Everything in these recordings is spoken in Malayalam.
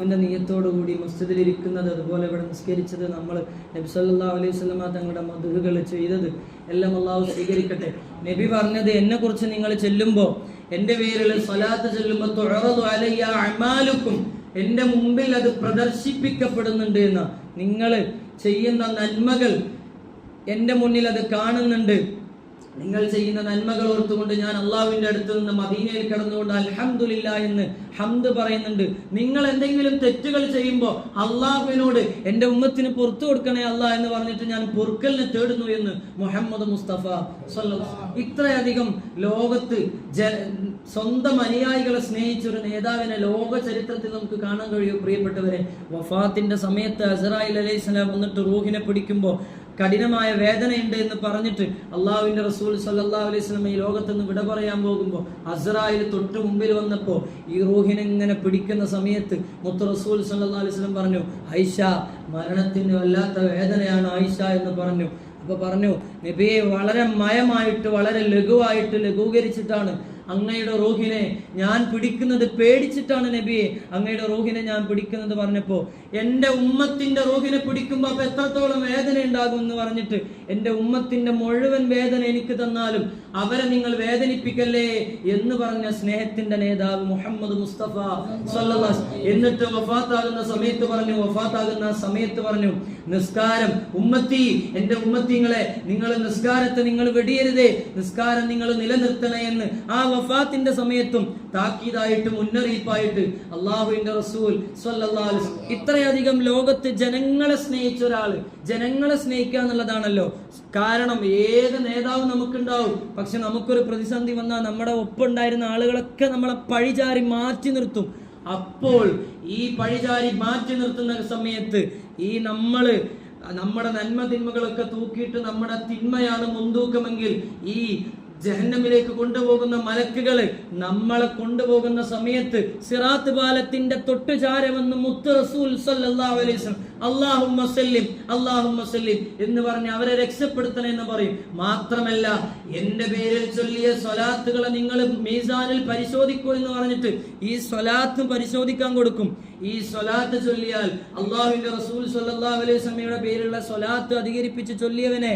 എത്തിക്കാഫിന്റെ നീയത്തോടുകൂടി മസ്ജിദിൽ ഇരിക്കുന്നത് അതുപോലെ ഇവിടെ നിസ്കരിച്ചത് നമ്മൾ നബി സല്ലല്ലാഹു അലൈഹി വസല്ലമ തങ്ങളുടെ മധുഹുകൾ ചെയ്തത് എല്ലാം അള്ളാഹു സ്വീകരിക്കട്ടെ. നബി പറഞ്ഞത് എന്നെ കുറിച്ച് നിങ്ങൾ ചെല്ലുമ്പോൾ എന്റെ പേരിൽ സ്വലാത്ത് ചെല്ലുമ്പോൾ അലയ്യ അമാലുക്കും എന്റെ മുമ്പിൽ അത് പ്രദർശിപ്പിക്കപ്പെടുന്നുണ്ട് എന്ന്. നിങ്ങൾ ചെയ്യുന്ന നന്മകൾ എന്റെ മുന്നിൽ അത് കാണുന്നുണ്ട്. നിങ്ങൾ ചെയ്യുന്ന നന്മകൾ ഓർത്തുകൊണ്ട് ഞാൻ അള്ളാഹുവിന്റെ അടുത്ത് നിന്ന് മദീനയിൽ കിടന്നുകൊണ്ട് അൽഹംദുലില്ല എന്ന് ഹംദ് പറയുന്നുണ്ട്. നിങ്ങൾ എന്തെങ്കിലും തെറ്റുകൾ ചെയ്യുമ്പോൾ അള്ളാഹുവിനോട് എന്റെ ഉമ്മത്തിന് പുറത്തു കൊടുക്കണേ അള്ളാഹ് എന്ന് പറഞ്ഞിട്ട് ഞാൻ പൊറുക്കലിനെ തേടുന്നു എന്ന് മുഹമ്മദ് മുസ്തഫ ഇത്രയധികം ലോകത്ത് സ്വന്തം അനുയായികളെ സ്നേഹിച്ച ഒരു നേതാവിനെ ലോക ചരിത്രത്തിൽ നമുക്ക് കാണാൻ കഴിയും. പ്രിയപ്പെട്ടവരെ വഫാത്തിന്റെ സമയത്ത് അസറായി അലൈഹി സ്വലാം വന്നിട്ട് റൂഹിനെ പിടിക്കുമ്പോൾ കഠിനമായ വേദനയുണ്ട് എന്ന് പറഞ്ഞിട്ട് അള്ളാഹുവിന്റെ റസൂൽ സല്ലല്ലാഹു അലൈഹി വസല്ലം ഈ ലോകത്ത് നിന്ന് വിട പറയാൻ പോകുമ്പോൾ അസ്രായിൽ തൊട്ട് മുമ്പിൽ വന്നപ്പോൾ ഈ റൂഹിനെ ഇങ്ങനെ പിടിക്കുന്ന സമയത്ത് മുത്ത റസൂൽ സല്ലല്ലാഹു അലൈഹി പറഞ്ഞു ഐഷ മരണത്തിന് വല്ലാത്ത വേദനയാണ് ഐഷ എന്ന് പറഞ്ഞു. അപ്പൊ പറഞ്ഞു നബിയെ വളരെ മയമായിട്ട് വളരെ ലഘുവായിട്ട് ലഘൂകരിച്ചിട്ടാണ് അങ്ങയുടെ റൂഹിനെ ഞാൻ പിടിക്കുന്നത് പേടിച്ചിട്ടാണ് നബിയെ. അങ്ങയുടെ റൂഹിനെ ഞാൻ പിടിക്കുന്നത് പറഞ്ഞപ്പോ എന്റെ ഉമ്മത്തിന്റെ റൂഹിനെ പിടിക്കുമ്പോൾ അപ്പൊ എത്രത്തോളം വേദന ഉണ്ടാകും എന്ന് പറഞ്ഞിട്ട് എന്റെ ഉമ്മത്തിന്റെ മുഴുവൻ വേദന എനിക്ക് തന്നാലും അവരെ നിങ്ങൾ വേദനിപ്പിക്കല്ലേ എന്ന് പറഞ്ഞ സ്നേഹത്തിന്റെ നേതാവ് മുഹമ്മദ് മുസ്തഫ. എന്നിട്ട് വഫാത്താകുന്ന സമയത്ത് പറഞ്ഞു വഫാത്താകുന്ന സമയത്ത് പറഞ്ഞു നിസ്കാരം ഉമ്മത്തി എന്റെ ഉമ്മത്തിങ്ങളെ നിങ്ങൾ നിസ്കാരത്തെ നിങ്ങൾ വെടിയരുതേ നിസ്കാരം നിങ്ങൾ നിലനിർത്തണേ എന്ന് ആ വഫാത്തിന്റെ സമയത്തും താക്കീതായിട്ട് മുന്നറിയിപ്പായിട്ട് അള്ളാഹുവിന്റെ റസൂൽ ഇത്രയധികം ലോകത്ത് ജനങ്ങളെ സ്നേഹിച്ച ഒരാൾ. ജനങ്ങളെ സ്നേഹിക്കുക എന്നുള്ളതാണല്ലോ. കാരണം ഏത് നേതാവ് നമുക്കുണ്ടാവും. പക്ഷെ നമുക്കൊരു പ്രതിസന്ധി വന്നാൽ നമ്മുടെ ഒപ്പുണ്ടായിരുന്ന ആളുകളൊക്കെ നമ്മളെ പഴിചാരി മാറ്റി നിർത്തും. അപ്പോൾ ഈ പഴിചാരി മാറ്റി നിർത്തുന്ന സമയത്ത് ഈ നമ്മൾ നമ്മുടെ നന്മ തിന്മകളൊക്കെ തൂക്കിയിട്ട് നമ്മുടെ തിന്മയാണ് മുൻതൂക്കമെങ്കിൽ ഈ ജഹന്നമിലേക്ക് കൊണ്ടുപോകുന്ന മലക്കുകൾ നമ്മളെ കൊണ്ടുപോകുന്ന സമയത്ത് സിറാത്ത് പാലത്തിന്റെ തൊട്ടുചാരമെന്ന് മുത്ത് റസൂൽ സല്ലല്ലാഹു അലൈഹി വസല്ലം സല്ലിം എന്ന് പറഞ്ഞ് അവരെ രക്ഷപ്പെടുത്തണം എന്ന് പറയും. മാത്രമല്ല എന്റെ പേരിൽ ചൊല്ലിയ സ്വലാത്തുകളെ നിങ്ങൾ മീസാനിൽ പരിശോധിക്കൂ എന്ന് പറഞ്ഞിട്ട് ഈ സ്വലാത്ത് പരിശോധിക്കാൻ കൊടുക്കും. ഈ സ്വലാത്ത് ചൊല്ലിയാൽ അള്ളാഹുവിന്റെ റസൂൽ സല്ലാ അലൈഹി വസല്ലമയുടെ പേരിലുള്ള സ്വലാത്ത് അധികരിപ്പിച്ച് ചൊല്ലിയവനെ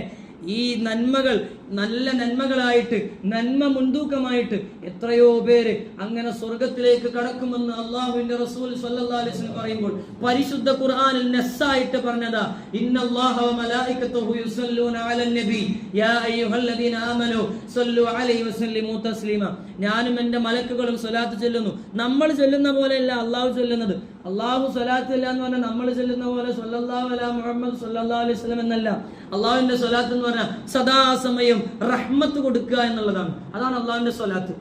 ഈ നന്മകൾ നല്ല നന്മകളായിട്ട് നന്മ മുൻതൂക്കമായിട്ട് എത്രയോ പേര് അങ്ങനെ സ്വർഗത്തിലേക്ക് കടക്കുമെന്ന് അള്ളാഹുവിന്റെ റസൂൽ സല്ലല്ലാഹു അലൈഹി വസല്ലം പറയുമ്പോൾ പരിശുദ്ധ ഖുർആനിൽ നസ്സായിട്ട് പറഞ്ഞതാ ഇന്നല്ലാഹ വ യുസല്ലൂന അലൻ നബി യാ അയ്യുഹല്ലദീന ആമനു സല്ലു അലൈഹി വസല്ലിമു തസ്ലീമ. ഞാനും എന്റെ മലക്കുകളും സ്വലാത്ത് ചൊല്ലുന്നു. നമ്മൾ ചൊല്ലുന്ന പോലെയല്ല അള്ളാഹു ചൊല്ലുന്നത്. അള്ളാഹു സ്വലാത്തില്ല എന്ന് പറഞ്ഞാൽ നമ്മൾ ചെല്ലുന്ന പോലെ സല്ലല്ലാഹു അലാ മുഹമ്മദ് അലൈഹി വസല്ലം എന്നല്ല. അള്ളാഹുവിന്റെ സ്വലാത്ത് എന്ന് പറഞ്ഞാൽ സദാസമയം റഹ്മത്ത് കൊടുക്കുക എന്നുള്ളതാണ്. അതാണ് അള്ളാഹുവിന്റെ സ്വലാത്ത്.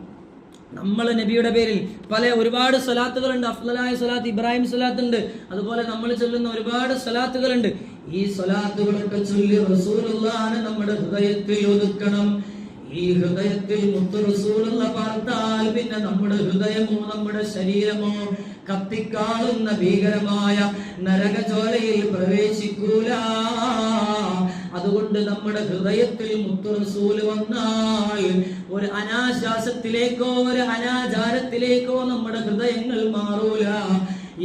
നമ്മൾ നബിയുടെ പേരിൽ പല ഒരുപാട് സ്വലാത്തുകളുണ്ട്. അഫ്ലായ സ്വലാത്ത് ഇബ്രാഹിം സ്വലാത്ത് ഉണ്ട്. അതുപോലെ നമ്മൾ ചൊല്ലുന്ന ഒരുപാട് സ്വലാത്തുകളുണ്ട്. ഈ സ്വലാത്തുകളൊക്കെ ചൊല്ലി റസൂലാണ് നമ്മുടെ ഹൃദയത്തിൽ ഒതുക്കണം. ഈ ഹൃദയത്തിൽ മുത്തു റസൂലുള്ള പാർത്താൽ പിന്നെ നമ്മുടെ ഹൃദയമോ നമ്മുടെ ശരീരമോ കത്തിക്കാളുന്ന ഭീകരമായ നരകചോലയിൽ പ്രവേശിക്കൂല. അതുകൊണ്ട് നമ്മുടെ ഹൃദയത്തിൽ മുത്തുറസൂൽ വന്നാൽ ഒരു അനാശാസത്തിലേക്കോ ഒരു അനാചാരത്തിലേക്കോ നമ്മുടെ ഹൃദയങ്ങൾ മാറൂല.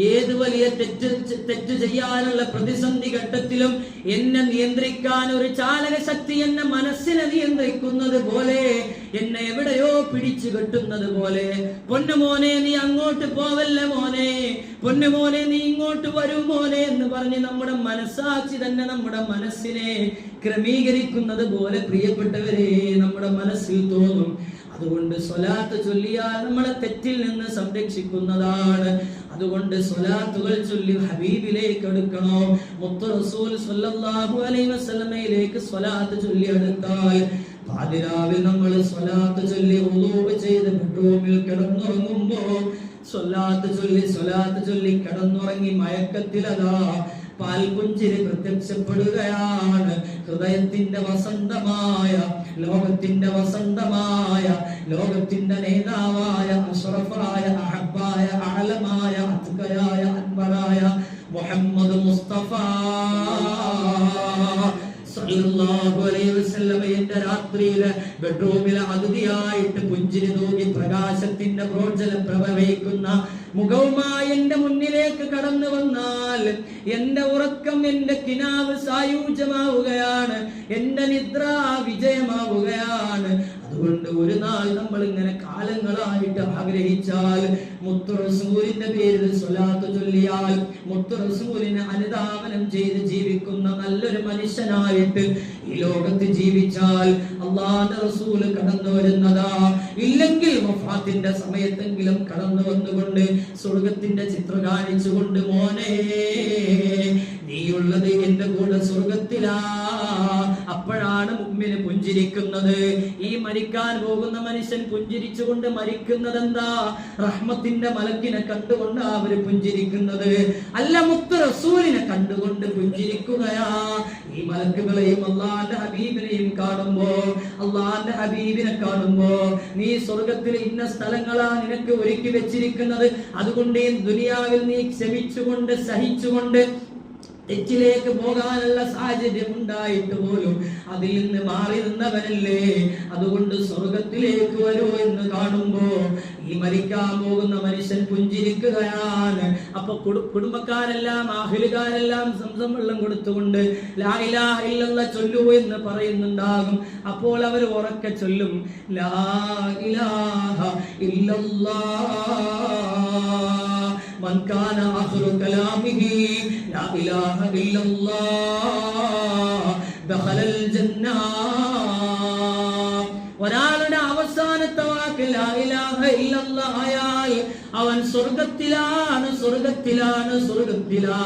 ഏത് വലിയ തെറ്റ് തെറ്റ് ചെയ്യാനുള്ള പ്രതിസന്ധി ഘട്ടത്തിലും എന്നെ നിയന്ത്രിക്കാൻ ഒരു ചാലക ശക്തി എന്നെ മനസ്സിനെ നിയന്ത്രിക്കുന്നത് പോലെ എന്നെ എവിടെയോ പിടിച്ചു കെട്ടുന്നത് പോലെ. പൊന്നുമോനെ നീ അങ്ങോട്ട് പോവല്ല മോനെ? പൊന്നുമോനെ നീ ഇങ്ങോട്ട് വരൂ മോനെ എന്ന് പറഞ്ഞ് നമ്മുടെ മനസ്സാക്ഷി തന്നെ നമ്മുടെ മനസ്സിനെ ക്രമീകരിക്കുന്നത് പോലെ പ്രിയപ്പെട്ടവരെ നമ്മുടെ മനസ്സിൽ തോന്നും. അതുകൊണ്ട് സ്വലാത്ത് ചൊല്ലിയാൽ നമ്മളെ തെറ്റിൽ നിന്ന് സംരക്ഷിക്കുന്നതാണ്. അതുകൊണ്ട് സ്വലാത്തുകൾ ചൊല്ലി ഹബീബിലേക്ക് എടുക്കണോ മുത്ത റസൂൽ സ്വല്ലല്ലാഹു അലൈഹി വസല്ലമയിലേക്ക് സ്വലാത്ത് ചൊല്ലി എടുത്താൽ പാതിരാവിൽ നമ്മൾ സ്വലാത്ത് ചൊല്ലി ഉളൂബ് ചെയ്ത് ബെഡ്റൂമിൽ കിടന്നുറങ്ങുമ്പോ സ്വലാത്ത് ചൊല്ലി സ്വലാത്ത് ചൊല്ലി കിടന്നുറങ്ങി മയക്കത്തിലതാ പാൽപുഞ്ചിരി പ്രത്യക്ഷപ്പെടുകയാണ്. ഹൃദയത്തിന്റെ വസന്തമായ ലോകത്തിന്റെ വസന്തമായ ലോകത്തിന്റെ നേതാവായ അഷറഫായ അഹബായ ആലമായ അത്കയായ അൻപറായ മുഹമ്മദ് മുസ്തഫ. സല്ലല്ലാഹു അലൈഹി വസല്ലമയുടെ രാത്രിയിൽ ബെഡ്റൂമിലെ അതിഥിയായിട്ട് പുഞ്ചിരി തൂകി പ്രകാശത്തിന്റെ പ്രോജ്വലം പ്രവഹിക്കുന്ന മുഖവുമായി എന്റെ മുന്നിലേക്ക് കടന്നു വന്നാൽ എന്റെ ഉറക്കം എന്റെ കിനാവ് സായൂജ്യമാവുകയാണ് എന്റെ നിദ്ര വിജയമാവുകയാണ്. അതുകൊണ്ട് ഒരു നാൾ നമ്മൾ ഇങ്ങനെ കാലങ്ങളായിട്ട് ആഗ്രഹിച്ചാൽ മുത്തു റസൂലിന്റെ പേരിൽ സ്വലാത്ത് ചൊല്ലിയാൽ മുത്തു റസൂലിനെ അനുധാവനം ചെയ്ത് ജീവിക്കുന്ന നല്ലൊരു മനുഷ്യനായിട്ട് ഈ ലോകത്ത് ജീവിച്ചാൽ അള്ളാന്റെ റസൂൽ കടന്നു വരുന്നതാ. ഇല്ലെങ്കിൽ വഫാത്തിന്റെ സമയത്തെങ്കിലും കടന്നു വന്നുകൊണ്ട് സ്വർഗത്തിന്റെ ചിത്രം കാണിച്ചുകൊണ്ട് മോനെ നീയുള്ളത് എന്റെ കൂടെ സ്വർഗത്തിലാ. അപ്പോഴാണ് മുമ്മിന് പുഞ്ചിരിക്കുന്നത്. ഈ മരിക്കാൻ പോകുന്ന മനുഷ്യൻ പുഞ്ചിരിച്ചുകൊണ്ട് മരിക്കുന്നത് എന്താ റഹ്മത്തിന്റെ മലക്കിനെ കണ്ടുകൊണ്ട് അവർ പുഞ്ചിരിക്കുന്നത്. അല്ല മുത്ത് റസൂലിനെ കണ്ടുകൊണ്ട് പുഞ്ചിരിക്കുകയാ. ഈ മലക്കുകളെയും അള്ളാന്റെ ഹബീബിനെയും കാണുമ്പോ അള്ളാന്റെ ഹബീബിനെ കാണുമ്പോ നീ സ്വർഗത്തിൽ ഇന്ന സ്ഥലങ്ങളാ നിനക്ക് ഒരുക്കി വെച്ചിരിക്കുന്നത്. അതുകൊണ്ട് ദുനിയാവിൽ നീ ക്ഷമിച്ചുകൊണ്ട് സഹിച്ചുകൊണ്ട് തെറ്റിലേക്ക് പോകാനുള്ള സാഹചര്യം ഉണ്ടായിട്ട് പോലും അതിൽ നിന്ന് മാറി നിന്നവനല്ലേ അതുകൊണ്ട് സ്വർഗത്തിലേക്ക് വരൂ എന്ന് കാണുമ്പോ ഈ മരിക്കാൻ പോകുന്ന മനുഷ്യൻ പുഞ്ചിരിക്കുകയാണ്. അപ്പൊ കുടുംബക്കാരെല്ലാം ആഹിലുകാരെല്ലാം സംസം വെള്ളം കൊടുത്തുകൊണ്ട് ലാ ഇലാഹ ഇല്ലല്ലാ ചൊല്ലൂ എന്ന് പറയുന്നുണ്ടാകും. അപ്പോൾ അവർ ഉറക്കെ ചൊല്ലും ലാ ഇലാഹ ഇല്ലല്ലാ. من كان آخر كلامه لا إله إلا الله دخل الجنة ഒരാളുടെ അവസാനത്തെ വാക്ക് ലാ ഇലാഹ ഇല്ലല്ലാ ആയാൽ അവൻ സ്വർഗത്തിലാണ് സ്വർഗത്തിലാണ് സ്വർഗത്തിലാ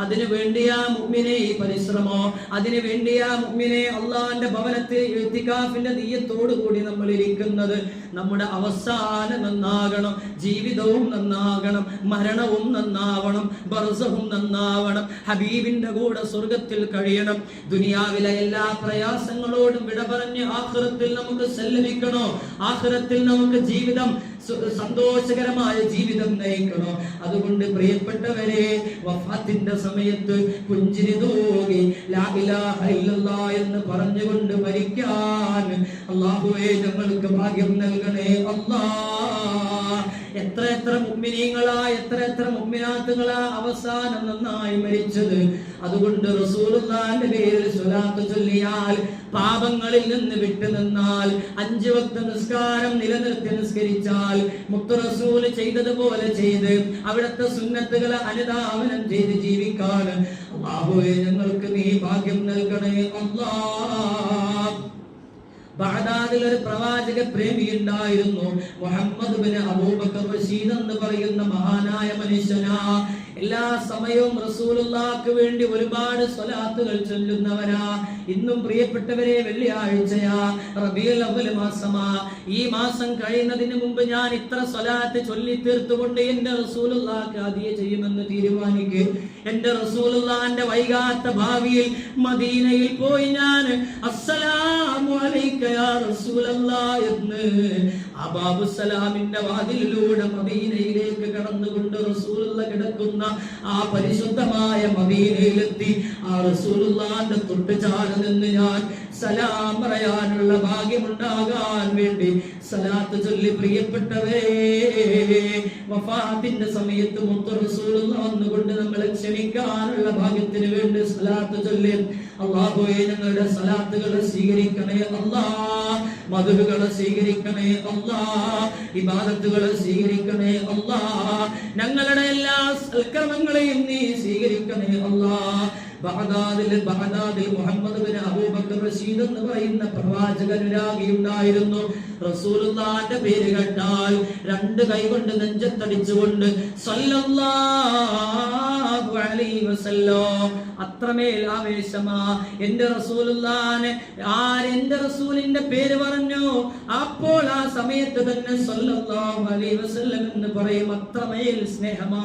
അതിനു വേണ്ടിയാ മുമ്മിനെ ഈ പരിശ്രമോ. അതിനു വേണ്ടിയാ മുമ്മിനെ അള്ളാന്റെ ഭവനത്തിൽ ഇത്തികാഫിന്റെ നീയത്തോടു കൂടി നമ്മൾ ഇരിക്കുന്നത്. നമ്മുടെ അവസാനം നന്നാകണം ജീവിതവും നന്നാകണം മരണവും നന്നാവണം ബർസവും നന്നാവണം ഹബീബിന്റെ കൂടെ സ്വർഗത്തിൽ കഴിയണം. ദുനിയാവിലെ എല്ലാ പ്രയാസങ്ങളോടും വിട പറഞ്ഞ് ആഹ്റത്തിൽ നമുക്ക് സെല്ലിക്കണോ ആഹ്റത്തിൽ നമുക്ക് ജീവിതം സന്തോഷകരമായ ജീവിതം നയിക്കണം? അതുകൊണ്ട് പ്രിയപ്പെട്ടവരെ വഫാത്തിന്റെ സമയത്ത് പുഞ്ചിരി തൂകി എന്ന് പറഞ്ഞുകൊണ്ട് മരിക്കാൻ അള്ളാഹുവേ ഞങ്ങൾക്ക് ഭാഗ്യം നൽകണേ അല്ലാ. എത്ര എത്ര മുമ്മിനീങ്ങളാ എത്ര എത്ര മുമ്മിനാത്തുകളാ അവസാനം നന്നായി മരിച്ചത്. അതുകൊണ്ട് റസൂലുള്ളാന്റെ പേരിൽ സ്വലാത്ത് ചൊല്ലിയാൽ പാപങ്ങളിൽ നിന്ന് വിട്ടു നിന്നാൽ അഞ്ചു വക്ത നിസ്കാരം നിലനിർത്തി നിസ്കരിച്ചാൽ മുത്തു റസൂൽ ചെയ്തതുപോലെ ചെയ്ത് അവിടുത്തെ സുന്നത്തുകളെ അനുധാവനം ചെയ്ത് ജീവിക്കാൻ ബാബുവെ ഞങ്ങൾക്ക് നീ ഭാഗ്യം നൽകണേ. അല്ലാ ബഗ്ദാദിൽ ഒരു പ്രവാചക പ്രേമി ഉണ്ടായിരുന്നു. മുഹമ്മദ് ബിൻ അബൂബക്കർ റഷീദ് എന്ന് പറയുന്ന മഹാനായ മനുഷ്യനാ എല്ലാ സമയവും റസൂലുള്ളാഹിക്ക് വേണ്ടി ഒരുപാട് സ്വലാത്തുകൾ ചൊല്ലുന്നവരാ. ഇന്നും പ്രിയപ്പെട്ടവരെ വെള്ളിയാഴ്ചയാ റബീഉൽ അവ്വൽ മാസമാ. ഈ മാസം കഴിയുന്നതിന് മുമ്പ് ഞാൻ ഇത്ര സ്വലാത്ത് ചൊല്ലി തീർത്തുകൊണ്ട് എന്റെ റസൂലുള്ളാഹിക്ക് അതിയെ ചെയ്യുമെന്ന് തീരുമാനിക്കുക എന്റെ റസൂലുള്ളാന്റെ വൈകാത്ത ഭാവിയിൽ മദീനയിൽ പോയി ഞാൻ അസ്സലാമു അലൈക യാ റസൂലല്ലാ എന്ന് അബാബു സലാമിന്റെ വാതിലിലൂടെ മദീനയിലേക്ക് കടന്നുകൊണ്ട് റസൂലുള്ള കിടക്കുന്ന ആ പരിശുദ്ധമായ മദീനയിലെത്തി. ആ റസൂലുള്ളാന്റെ തൊട്ടുചാട് നിന്ന് ഞാൻ സലാം പറയാനുള്ള ഭാഗ്യമുണ്ടാകാൻ വേണ്ടി സലാത്ത് ചൊല്ലി പ്രിയപ്പെട്ടവേ വഫാത്തിന്റെ സമയത്ത് മുത്തു റസൂലുള്ള വന്നുകൊണ്ട് നമ്മളെ ക്ഷണിക്കാനുള്ള ഭാഗ്യത്തിന് വേണ്ടി സലാത്ത് ചൊല്ലി. അള്ളാഹുവെ ഞങ്ങളുടെ സലാത്തുകളെ സ്വീകരിക്കണേ അല്ലാ മധുകളെ സ്വീകരിക്കണേ അല്ലാ ഇബാദത്തുകളെ സ്വീകരിക്കണേ അല്ലാ ഞങ്ങളുടെ എല്ലാ സൽക്കർമ്മങ്ങളെയും നീ സ്വീകരിക്കണേ അല്ലാ. ബഗ്ദാദിൽ ബഹദാദിൽ മുഹമ്മദ് ബിൻ അബൂബക്കർ റഷീദ് എന്ന് പറയുന്ന പ്രവാചകനുരാഗിയുണ്ടായിരുന്നു റസൂലുള്ളാന്റെ പേര് കേട്ടാൽ രണ്ട് കൈകൊണ്ട് നെഞ്ചത്തടിച്ചുകൊണ്ട് സല്ലല്ലാഹു അലൈഹി വസല്ലം അത്രമേൽ ആവേശമാ. എന്റെ റസൂലുള്ളാനെ ആരെന്റെ റസൂലിന്റെ പേര് പറഞ്ഞു. അപ്പോൾ ആ സമയത്ത് തന്നെ സല്ലല്ലാഹു അലൈഹി വസല്ലം എന്ന് പറയും അത്രമേൽ സ്നേഹമാ.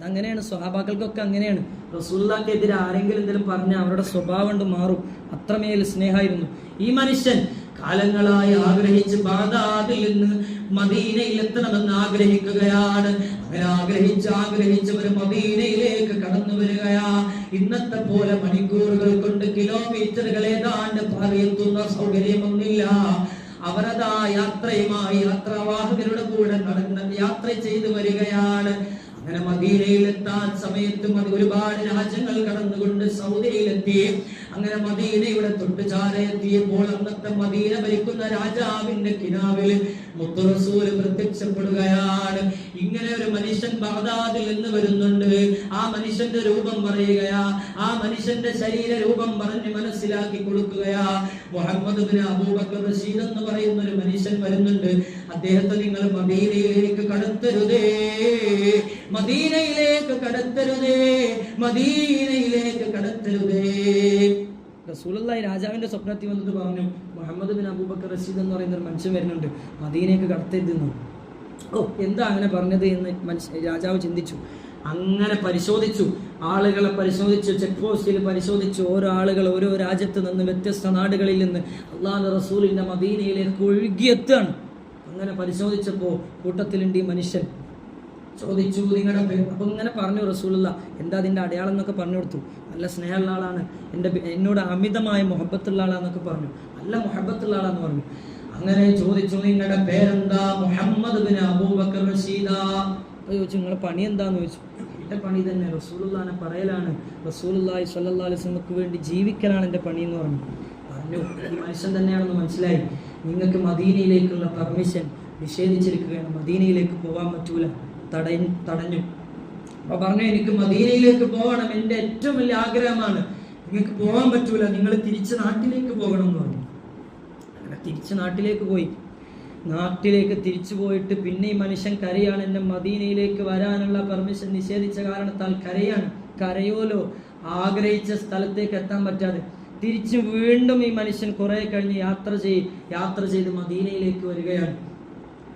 അതങ്ങനെയാണ് സ്വഹാബാക്കൾക്കൊക്കെ അങ്ങനെയാണ്. റസൂല്ലാക്കെതിരെ ആരെങ്കിലും എന്തെങ്കിലും പറഞ്ഞാൽ അവരുടെ സ്വഭാവം കൊണ്ട് മാറും. അത്രമേൽ സ്നേഹമായിരുന്നു. ഈ മനുഷ്യൻ കാലങ്ങളായി ആഗ്രഹിച്ച് ബാദാദിൽ നിന്ന് മദീനയിൽ എത്തണമെന്ന് ആഗ്രഹിക്കുകയാണ്. അങ്ങനെ ആഗ്രഹിച്ച് ആഗ്രഹിച്ചവർ മദീനയിലേക്ക് കടന്നു വരികയാ. ഇന്നത്തെ പോലെ മണിക്കൂറുകൾ കൊണ്ട് കിലോമീറ്ററുകൾ ഏതാണ്ട് പറയെത്തുന്ന സൗകര്യമൊന്നില്ല അവരതാ യാത്രയുമായി യാത്രാവാഹകരുടെ കൂടെ നടന്ന യാത്ര ചെയ്തു വരികയാണ്. മദീനയിലെത്താൻ സമയത്തും അത് ഒരുപാട് രാജ്യങ്ങൾ കടന്നുകൊണ്ട് സൗദിയിലെത്തി. അങ്ങനെ മദീനയുടെ തൊട്ടുചാരയെത്തിയപ്പോൾ അന്നത്തെ മദീന ഭരിക്കുന്ന രാജാവിന്റെ കിനാവിൽ മുത്തുറസൂൽ പ്രത്യക്ഷപ്പെടുകയാണ്. ഇങ്ങനെ ഒരു മനുഷ്യൻ ബഹദാദിൽ നിന്ന് വരുന്നുണ്ട്. ആ മനുഷ്യന്റെ രൂപം പറയുകയാ. ആ മനുഷ്യന്റെ ശരീര രൂപം പറഞ്ഞ് മനസ്സിലാക്കി കൊടുക്കുകയാ. മുഹമ്മദ് ബിൻ അബൂബക്കർ റഷീദ് എന്ന് പറയുന്ന ഒരു മനുഷ്യൻ വരുന്നുണ്ട്. അദ്ദേഹത്തെ നിങ്ങൾ മദീനയിലേക്ക് കടത്തരുതേ. മദീനയിലേക്ക് കടത്തരുതേ. മദീനയിലേക്ക് കടത്തരുതേ. റസൂലുള്ളാഹി രാജാവിന്റെ സ്വപ്നത്തിൽ വന്നിട്ട് പറഞ്ഞു മുഹമ്മദ് ബിൻ അബൂബക്കർ റഷീദ് എന്ന് പറയുന്ന ഒരു മനുഷ്യൻ വരുന്നുണ്ട്. മദീനയ്ക്ക് കടത്തരുതെന്നു. ഓ എന്താ അങ്ങനെ പറഞ്ഞത് എന്ന് മനുഷ്യ രാജാവ് ചിന്തിച്ചു. അങ്ങനെ പരിശോധിച്ചു. ആളുകളെ പരിശോധിച്ചു ചെക്ക് പോസ്റ്റിൽ പരിശോധിച്ചു. ഓരോ ആളുകൾ ഓരോ രാജ്യത്ത് നിന്ന് വ്യത്യസ്ത നാടുകളിൽ നിന്ന് അള്ളാഹ് റസൂലിന്റെ മദീനയിലേക്ക് ഒഴുകിയെത്താണ് അങ്ങനെ പരിശോധിച്ചപ്പോൾ കൂട്ടത്തിലുണ്ട് ഈ മനുഷ്യൻ. ചോദിച്ചു നിങ്ങളുടെ പേര് അപ്പൊ ഇങ്ങനെ പറഞ്ഞു റസൂലുള്ള എന്താ അതിന്റെ അടയാളം എന്നൊക്കെ പറഞ്ഞു കൊടുത്തു. നല്ല സ്നേഹമുള്ള ആളാണ്. എന്റെ എന്നോട് അമിതമായ മുഹബത്തുള്ള ആളാന്നൊക്കെ പറഞ്ഞു. നല്ല മുഹബത്തുള്ള ആളാന്ന് പറഞ്ഞു. അങ്ങനെ ചോദിച്ചു നിങ്ങളുടെ പേരെന്താ? മുഹമ്മദ് ബിൻ അബൂബക്കർ റഷീദ. ചോദിച്ചു നിങ്ങളുടെ പണി എന്താന്ന്? ചോദിച്ചു എന്റെ പണി തന്നെ റസൂലുള്ളാനെ പറയലാണ്. റസൂലുള്ളാഹി സ്വല്ലല്ലാഹി അലൈഹി വേണ്ടി ജീവിക്കലാണ് എന്റെ പണി എന്ന് പറഞ്ഞു. പറഞ്ഞു ഈ മനുഷ്യൻ തന്നെയാണെന്ന് മനസ്സിലായി. നിങ്ങൾക്ക് മദീനയിലേക്കുള്ള പെർമിഷൻ നിഷേധിച്ചിരിക്കുകയാണ്. മദീനയിലേക്ക് പോകാൻ പറ്റൂല. തടഞ്ഞു തടഞ്ഞു. അപ്പൊ പറഞ്ഞു എനിക്ക് മദീനയിലേക്ക് പോകണം. എന്റെ ഏറ്റവും വലിയ ആഗ്രഹമാണ്. നിങ്ങൾക്ക് പോകാൻ പറ്റൂല. നിങ്ങൾ തിരിച്ച് നാട്ടിലേക്ക് പോകണം എന്ന് പറഞ്ഞു. അങ്ങനെ തിരിച്ച് നാട്ടിലേക്ക് പോയി. നാട്ടിലേക്ക് തിരിച്ചു പോയിട്ട് പിന്നെ ഈ മനുഷ്യൻ കരയാണ്. എന്നെ മദീനയിലേക്ക് വരാനുള്ള പെർമിഷൻ നിഷേധിച്ച കാരണത്താൽ കരയാണ്. കരയോലോ ആഗ്രഹിച്ച സ്ഥലത്തേക്ക് എത്താൻ പറ്റാതെ. തിരിച്ചു വീണ്ടും ഈ മനുഷ്യൻ കുറെ കഴിഞ്ഞ് യാത്ര ചെയ്ത് യാത്ര ചെയ്ത് മദീനയിലേക്ക് വരികയാണ്.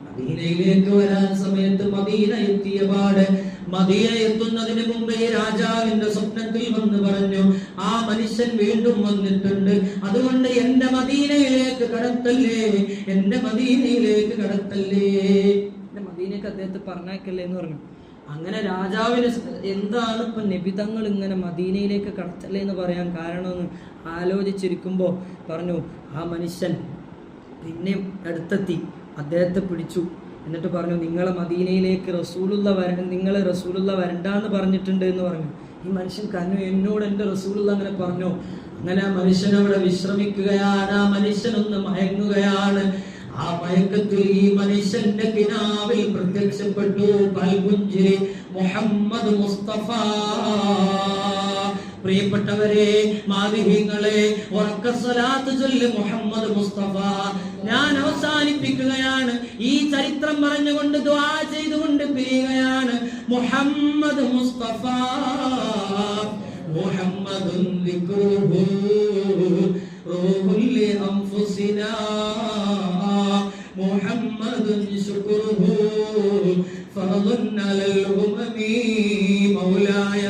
മദീനയിലേക്ക് വരാൻ സമയത്ത് മദീന എത്തിയ പാട് മദീന എത്തുന്നതിന് മുമ്പേ രാജാവിന്റെ സ്വപ്നത്തിൽ വന്ന് പറഞ്ഞു ആ മനുഷ്യൻ വീണ്ടും വന്നിട്ടുണ്ട്. അതുകൊണ്ട് എന്റെ മദീനയിലേക്ക് കടത്തല്ലേ? എന്റെ മദീനയിലേക്ക് കടത്തല്ലേ? എന്റെ മദീനയ്ക്ക് അദ്ദേഹത്തെ പറഞ്ഞേക്കല്ലേ എന്ന് പറഞ്ഞു. അങ്ങനെ രാജാവിന് എന്താണ് ഇപ്പൊ നിബിതങ്ങൾ ഇങ്ങനെ മദീനയിലേക്ക് കടത്തല്ലേ എന്ന് പറയാൻ കാരണമെന്ന് ആലോചിച്ചിരിക്കുമ്പോ പറഞ്ഞു ആ മനുഷ്യൻ പിന്നെയും അടുത്തെത്തി. അദ്ദേഹത്തെ പിടിച്ചു. എന്നിട്ട് പറഞ്ഞു നിങ്ങളെ മദീനയിലേക്ക് റസൂലുള്ള വര നിങ്ങൾ റസൂലുള്ള വരണ്ടാന്ന് പറഞ്ഞിട്ടുണ്ട് എന്ന് പറഞ്ഞു. ഈ മനുഷ്യൻ കന്നു എന്നോട് എന്റെ റസൂലുള്ള അങ്ങനെ പറഞ്ഞു. അങ്ങനെ ആ മനുഷ്യൻ അവിടെ വിശ്രമിക്കുകയാണ്. ആ മനുഷ്യനൊന്ന് മയങ്ങുകയാണ്. ആ മയക്കത്തിൽ ഈ മനുഷ്യന്റെ കിനാവിൽ പ്രത്യക്ഷപ്പെട്ടു. പൽപുഞ്ചിരി മുഹമ്മദ് മുസ്തഫ. പ്രിയപ്പെട്ടവരെ മാലിഹ്യങ്ങളെ ഉറക്ക സ്വലാത്ത് ചൊല്ല് മുഹമ്മദ് മുസ്തഫ ഞാൻ അവസാനിപ്പിക്കുകയാണ് ഈ ചരിത്രം പറഞ്ഞുകൊണ്ട് ദ്വാ ചെയ്തുകൊണ്ട് പിരിയുകയാണ് മുഹമ്മദ് മുസ്തഫ മുഹമ്മദ് റൂഹുൽ ലിഅൻഫുസിനാ محمد شكره فرض على الأمم مولاي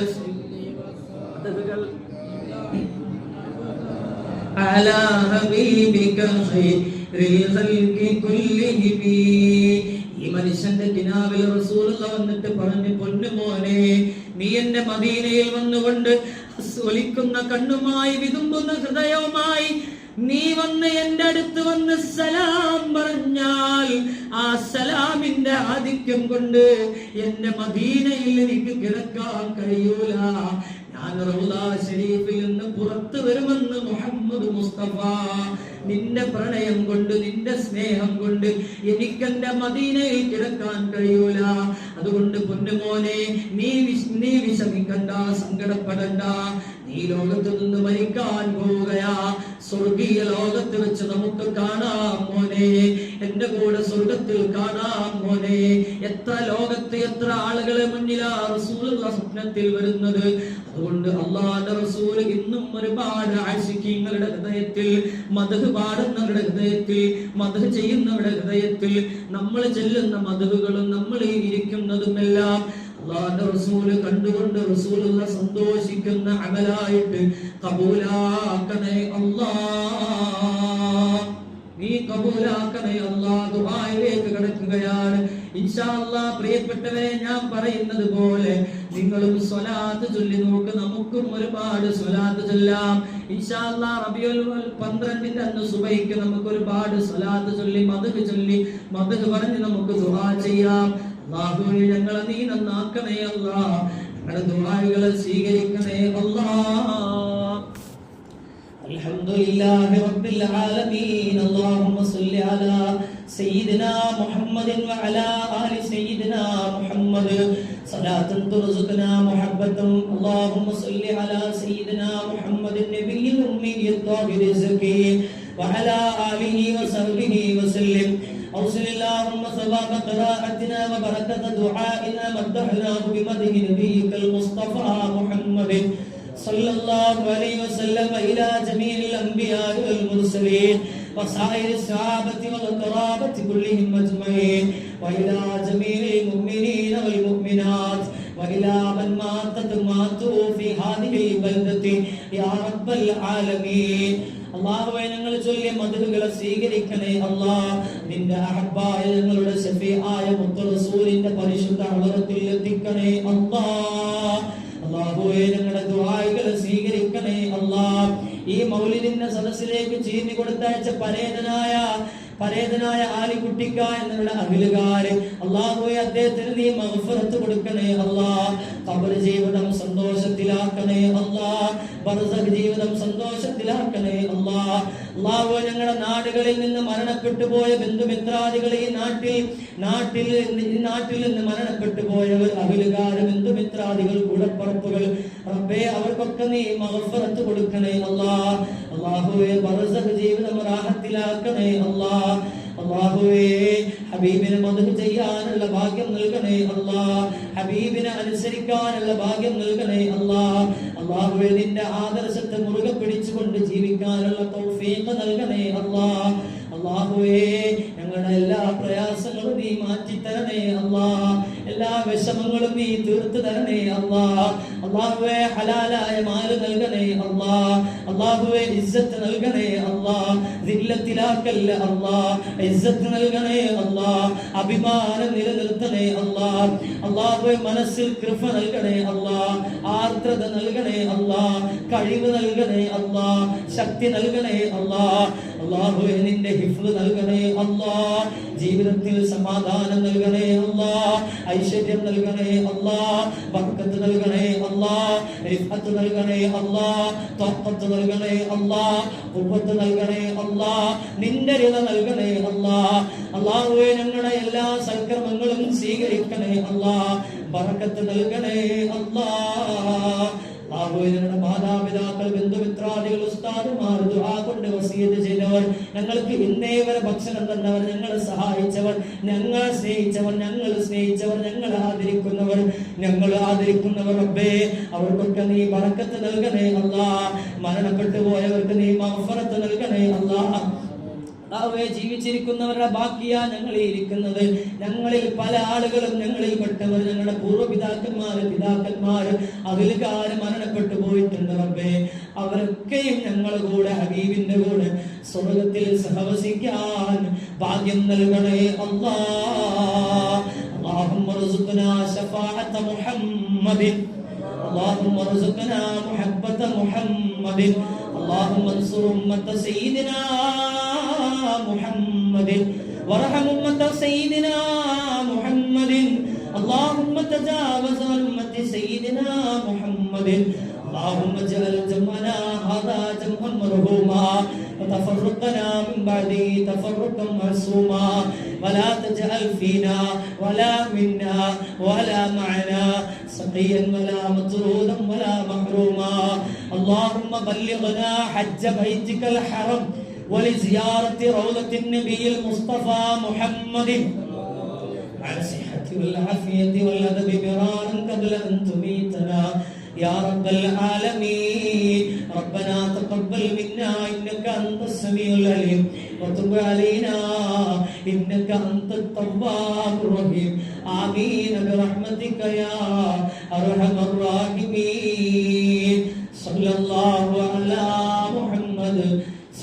على حبيبك خير الخلق كلهم ഈ മനുഷ്യന്റെ കിനാവിൽ റസൂലുള്ള വന്നിട്ട് പറഞ്ഞു പൊന്നു മോനെ നീ എന്റെ മദീനയിൽ വന്നുകൊണ്ട് ഒലിക്കുന്ന കണ്ണുമായി വിതുമ്പുന്ന ഹൃദയവുമായി നീ വന്ന് എന്റെ അടുത്ത് വന്ന് സലാം പറഞ്ഞാൽ ആ സലാമിന്റെ ആധിക്യം കൊണ്ട് എന്റെ മദീനയിൽ എനിക്ക് കിടക്കാൻ കഴിയൂല ഞാൻ ഷരീഫിൽ നിന്ന് പുറത്തു വരുമെന്ന് മുഹമ്മദ് മുസ്തഫ. നിന്റെ പ്രണയം കൊണ്ട് നിന്റെ സ്നേഹം കൊണ്ട് എനിക്കെന്റെ മദീനയിൽ കിടക്കാൻ കഴിയൂല. അതുകൊണ്ട് പൊന്നുമോനെ നീ നീ വിഷമിക്കണ്ട സങ്കടപ്പെടണ്ട. നീ ലോകത്ത് നിന്ന് മരിക്കാൻ പോവുകയാ. സ്വർഗീയ ലോകത്ത് വെച്ച് നമുക്ക് കാണാം മോനെ. എന്റെ കൂടെ സ്വർഗത്തിൽ കാണാം മോനെ. എത്ര ലോകത്ത് എത്ര ആളുകളെ മുന്നിലാ റസൂലുള്ള സ്വപ്നത്തിൽ വരുന്നത്. അതുകൊണ്ട് അള്ളാന്റെ ഇന്നും ഒരുപാട് ആശിക്കങ്ങളുടെ ഹൃദയത്തിൽ മധു പാടുന്നവരുടെ ഹൃദയത്തിൽ മധു ചെയ്യുന്നവരുടെ ഹൃദയത്തിൽ നമ്മൾ ചെല്ലുന്ന മധുവുകളും നമ്മൾ ഇരിക്കുന്നതും റസൂൽ കണ്ടുകൊണ്ട് റസൂലുള്ള സന്തോഷിക്കുന്ന അമലായിട്ട് കബൂലാക്കണേ അല്ലാ നീ കബൂലാക്കണേ അല്ലാ ദുആയിലേക്ക് കിടക്കുകയാണ്. ഇൻഷാ അള്ളാ പ്രിയപ്പെട്ടവരെ ഞാൻ പറയുന്നത് പോലെ നിങ്ങളും സ്വലാത്ത് ചൊല്ലി നോക്ക് നമുക്കും ഒരുപാട് സ്വലാത്ത് ചൊല്ലാം ഇൻഷാ അല്ലാഹ് റബിയുൽ അവ്വൽ പന്ത്രണ്ടിന്റെ അന്ന് സുബൈക്ക് നമുക്ക് ഒരുപാട് സ്വലാത്ത് ചൊല്ലി മദഹ് ചൊല്ലി മദഹ് പറഞ്ഞ് നമുക്ക് ദുആ ചെയ്യാം അല്ലാഹുവേ ഞങ്ങളെ നീ നന്നാക്കണേ അല്ലാഹ് ഞങ്ങളുടെ ദുആകളെ സ്വീകരിക്കണേ അല്ലാഹ് الحمد لله رب العالمين اللهم صل على سيدنا محمد وعلى آل سيدنا محمد. صلاة ترزقنا محبة. اللهم صل على سيدنا محمد النبي الأمي الطاهر الزكي وعلى آله وصحبه وسلم. أوصل اللهم ثواب قراءتنا وبركة دعائنا مدحناه بمدح نبيك المصطفى محمد. صلى الله عليه وسلم إلى جميع الأنبياء والمرسلين. وسائر الصحابة والقرابة كلهم أجمعين وإلى جميع المؤمنين والمؤمنات وإلى من ماتت ماتوا في هذه البلدة يا رب العالمين അള്ളാഹുവെ ഞങ്ങൾ ചൊല്ലിയ മധുരകളെ സ്വീകരിക്കണേ അല്ലാ നിന്റെ അഹബായ ഞങ്ങളുടെ ഷഫീആയ മുത്തു റസൂലിന്റെ പരിശുദ്ധ അവറത്തിൽ എത്തിക്കണേ അല്ലാ ഈ മൗലിദിന്റെ സദസ്സിലേക്ക് ചീന്തി കൊടുത്തയച്ച പരേതനായ പരേതനായ ആലിക്കുട്ടിക്ക എന്നുള്ള അഖിലുകാരൻ അള്ളാഹുവെ അദ്ദേഹത്തിന് നീ മഗ്ഫിറത്ത് കൊടുക്കണേ അല്ലാ ഖബർ ജീവിതം സന്തോഷത്തിലാക്കണേ അല്ലാ ബർസഖ് ജീവിതം സന്തോഷത്തിലാക്കണേ അല്ലാ അള്ളാഹു ഞങ്ങളുടെ നാടുകളിൽ നിന്ന് മരണപ്പെട്ടു പോയ ബന്ധുമിത്രാദികൾ ഈ നാട്ടിൽ നാട്ടിൽ നാട്ടിൽ നിന്ന് മരണപ്പെട്ടു പോയവർ അഖിലുകാര് ബന്ധുമിത്രാദികൾ കൂടപ്പറപ്പുകൾ റബ്ബേ അവർക്കൊക്കെ നീ മഗ്ഫിറത്ത് കൊടുക്കണേ അല്ലാ അള്ളാഹുവെ ബർസഖ് ജീവിതം റാഹത്തിലാക്കണേ അല്ലാ അള്ളാഹുവേ ഹബീബിനെ മധു ചെയ്യാനുള്ള ഭാഗ്യം നൽകണേ അല്ലാ ഹബീബിനെ അനുസരിക്കാനുള്ള ഭാഗ്യം നൽകണേ അല്ലാ അള്ളാഹുവേ നിന്റെ ആദർശത്തെ മുറുകെ പിടിച്ചുകൊണ്ട് ജീവിക്കാനുള്ള തൗഫീഖ് നൽകണേ അല്ലാ അള്ളാഹുവേ ഞങ്ങളുടെ എല്ലാ പ്രയാസങ്ങളും നീ മാറ്റി തരണേ അല്ലാ എല്ലാ വിഷമങ്ങളും നീ തീർത്തു തരണേ അള്ളാ. അള്ളാഹുവെ ഹലാലായ മാൽ നൽകണേ അള്ളാ. അള്ളാഹുവെ ഇസ്സത്ത് നൽകണേ അള്ളാ. ദില്ലത്തിലാക്കല്ല അള്ളാ. ഇസ്സത്ത് നൽകണേ അള്ളാ. അഭിമാനം നിലനിർത്തണേ അള്ളാ. അള്ളാഹുവെ മനസ്സിൽ കൃപ നൽകണേ അള്ളാ. ആർദ്രത നൽകണേ അള്ളാ. കഴിവ് നൽകണേ അള്ളാ. ശക്തി നൽകണേ അള്ളാ. അള്ളാഹുവെ നിന്റെ ഹിഫ് നൽകണേ അല്ലാ ജീവിതത്തിൽ സമാധാനം നൽകണേ അല്ലാ ഐശ്വര്യം നൽകണേ അല്ലാ ബർക്കത്ത് നൽകണേ അല്ലാ റിഫത്ത് നൽകണേ അല്ലാ ത്വഖത്ത് നൽകണേ അല്ലാ ഉപത്ത് നൽകണേ അല്ലാ നിന്റെ രഥ നൽകണേ അല്ലാ. അള്ളാഹുവേ ഞങ്ങളുടെ എല്ലാ സംക്രമങ്ങളും സ്വീകരിക്കണേ അല്ലാ ബർക്കത്ത് നൽകണേ അല്ലാ. ഞങ്ങളുടെ മാതാപിതാക്കൾ ബന്ധുമിത്രാദികൾ ഉസ്താദുമാർ ദുആ കൊണ്ട് വസീയത്ത് ചെയ്തവർ ഞങ്ങൾക്ക് ഇന്നേ വരെ ഭക്ഷണം തന്നവർ ഞങ്ങളെ സഹായിച്ചവർ ഞങ്ങളെ സ്നേഹിച്ചവർ ഞങ്ങൾ സ്നേഹിച്ചവർ ഞങ്ങൾ ആദരിക്കുന്നവർ ഞങ്ങൾ ആദരിക്കുന്നവർ റബ്ബേ അവർക്കൊക്കെ നീ ബർക്കത്ത് നൽകണേ അല്ലാ മരണപ്പെട്ടു പോയവർക്ക് നീ മഗ്ഫറത്ത് നൽകണേ അല്ലാ കർത്താവെ ജീവിച്ചിരിക്കുന്നവരുടെ ബാക്കിയാ ഞങ്ങൾ ഇരിക്കുന്നത് ഞങ്ങളിൽ പല ആളുകളും ഞങ്ങളിൽ പെട്ടവർ ഞങ്ങളുടെ പൂർവ്വപിതാക്കന്മാര് പിതാക്കന്മാര് അതിലുകാര് മരണപ്പെട്ടു പോയിട്ടുണ്ട് റബ്ബേ അവരൊക്കെയും ഞങ്ങളുടെ കൂടെ ഹബീബിന്റെ കൂടെ സ്വർഗത്തിൽ സഹവസിക്കാൻ ഭാഗ്യം നൽകണേ അല്ലാ اللهم ارزقنا شفاعة محمد اللهم ارزقنا محبة محمد اللهم انصر أمة سيدنا محمد. وارحم أمة سيدنا محمد. اللهم تجاوز عن أمة سيدنا محمد. اللهم اجعل جمعنا هذا جمعا مرحوما. وتفرقنا من بعده تفرقا معصوما ولا تجعل فينا ولا منا ولا معنا سقيا ولا مطرودا ولا محروما. اللهم بلغنا حج بيتك الحرم ولزيارة روضة النبي المصطفى محمد. على الصحة والعافية والأدب مرارا قبل أن تميتنا. يا رب العالمين ربنا تقبل منا إنك أنت السميع العليم. وتب علينا إنك أنت التواب الرحيم. آمين برحمتك يا أرحم الراحمين. صلى الله على محمد.